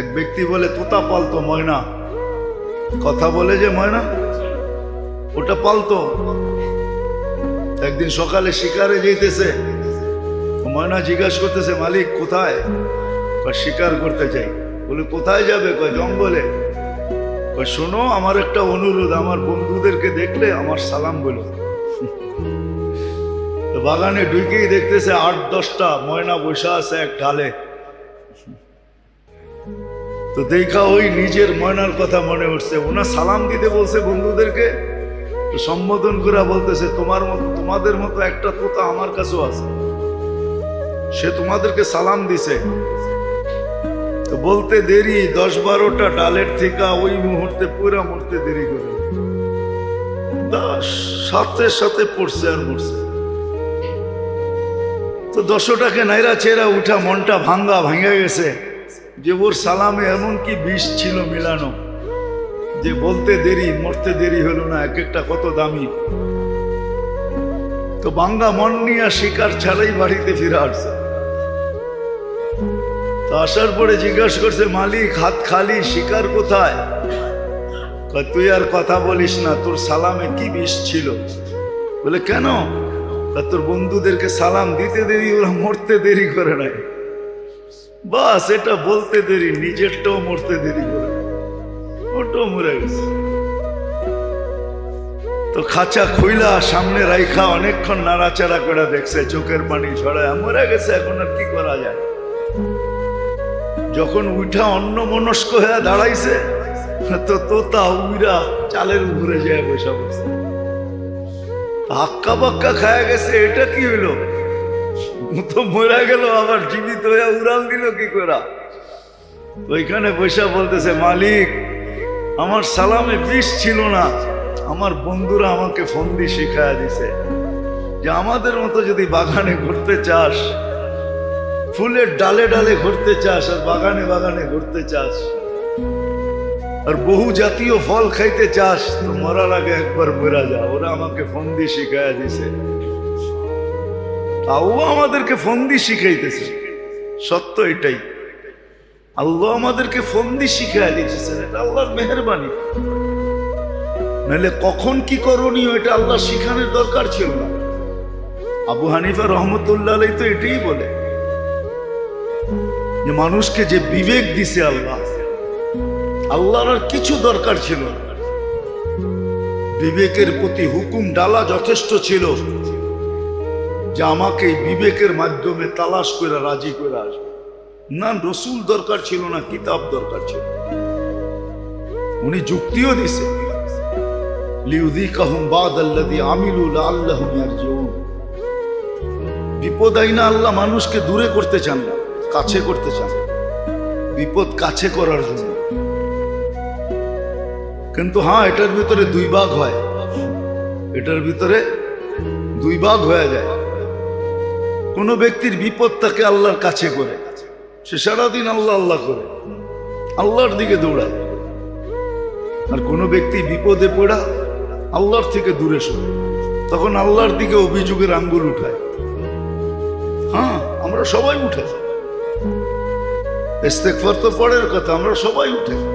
এক ব্যক্তি বলে, তোতা পালতো ময়না। কথা বলে যে ময়না, ওটা পালতো একদিন সকালে শিকারে যেতেছে। ময়না জিজ্ঞাসা করতেছে, মালিক, কোথায়? শিকার করতে চাই বলে, কোথায় যাবে? কয়, জঙ্গলে। শোনো, আমার একটা অনুরোধ, আমার বন্ধুদেরকে দেখলে আমার সালাম বলো। বাগানে ঢুকেই দেখতেছে, আট, দশটা ময়না বসা আছে এক ঢালে। তো দেখা ওই নিজের ময়নার কথা মনে উঠছে। ওনা সালাম দিতে বলছে বন্ধুদেরকে সম্বোধন করে বলতেছে, তোমার মতো, তোমাদের মতো একটা তোতা আমার কাছেও আছে। সে তোমাদেরকে সালাম দিছে। তো বলতে দেরি, দশ বারোটা ডালের থেকে ওই মুহূর্তে পুরা মরতে দেরি করে সাথে সাথে পড়ছে আর মরছে। তো দশটাকে নাইরা চেরা উঠা মনটা ভাঙ্গা ভাঙ্গা গেছে। যে ওর সালামে এমন কি বিষ ছিল মিলানো, যে বলতে দেরি, মরতে দেরি হলো না এক একটা কত দামি। তো বাঙ্গা মন নিয়ে শিকার ছাড়াই বাড়িতে ফিরে আসছে। তো আসার পরে জিজ্ঞাসা করছে, মালিক, হাত খালি, শিকার কোথায়? তুই আর কথা বলিস না, তোর সালামে কি বিষ ছিল? বলে, কেন? তোর বন্ধুদেরকে সালাম দিতে দেরি, ওরা মরতে দেরি করে নাই। বাস, এটা বলতে দেরি, নিজেরটাও মরতে দেরি ওটাও মরে গেছে। তো খাঁচা খুইলা সামনে রাইখা অনেকক্ষণ নাড়াচাড়া করে দেখছে, চোখের পানি ছড়ায়। মরে গেছে, এখন আর কি করা যায়? যখন উঠা অন্য মনস্ক হয়ে দাঁড়াইছে, তো তোতা উইরা চালের উপরে যায় বসে বসে হাক্কা বাক্কা খায়া গেছে, এটা কি হইল? তো মরা গেল, আবার জীবিত হয়ে উড়াল দিল কি করা? ওইখানে বৈশা বলতেছে, মালিক, আমার সালামে বিষ ছিল না। আমার বন্ধুরা আমাকে ফন্দি শিখায়া দিছে যে আমাদের মতো যদি বাগানে ঘুরতে চাস, ফুলের ডালে ডালে ঘুরতে চাস আর বাগানে বাগানে ঘুরতে চাস আর বহু জাতীয় ফল খাইতে চাস, তো মরার আগে একবার মরা যা। ওরা আমাকে ফন্দি শিখায়া দিছে। তাও আমাদেরকে ফন্দি শিখাইতেছে। সত্য এটাই। আল্লাহ আমাদেরকে ফন্দি শিখাই দিতেছেন এটা আল্লাহর মেহরবানি। নাহলে কখন কি করণীয় এটা আল্লাহ শিখানোর দরকার ছিল না। আবু হানিফা রহমতুল্লাহ তো এটাই বলে যে মানুষকে যে বিবেক দিছে আল্লাহ, আল্লাহর আর কিছু দরকার ছিল না। বিবেকের প্রতি হুকুম, ডালা যথেষ্ট ছিল। যে আমাকে বিবেকের মাধ্যমে তালাশ করে রাজি করে আসবে। না, রসুল দরকার ছিল না, কিতাব দরকার ছিল। উনি যুক্তিও দিছে। লিউযিকাহুম বাদাল্লাযী আমিলু লাআল্লাহুম ইয়ারজিউন। বিপদ আইনা আল্লাহ মানুষকে দূরে করতে চান না, কাছে করতে চান। বিপদ কাছে করার জন্য। কিন্তু হ্যাঁ এটার ভিতরে দুই ভাগ হয়। এটার ভিতরে দুই ভাগ হয়ে যায়। কোনো ব্যক্তির বিপদ তাকে আল্লাহর কাছে করে। সে সারাদিন আল্লাহ আল্লাহ করে। আল্লাহর দিকে দৌড়ায়। আর কোনো ব্যক্তি বিপদে পড়া আল্লাহর থেকে দূরে সরে। তখন আল্লাহর দিকে অভিযোগের আঙ্গুল উঠায়। হ্যাঁ আমরা সবাই উঠে। ইস্তেকফার তো পরের কথা, আমরা সবাই উঠে।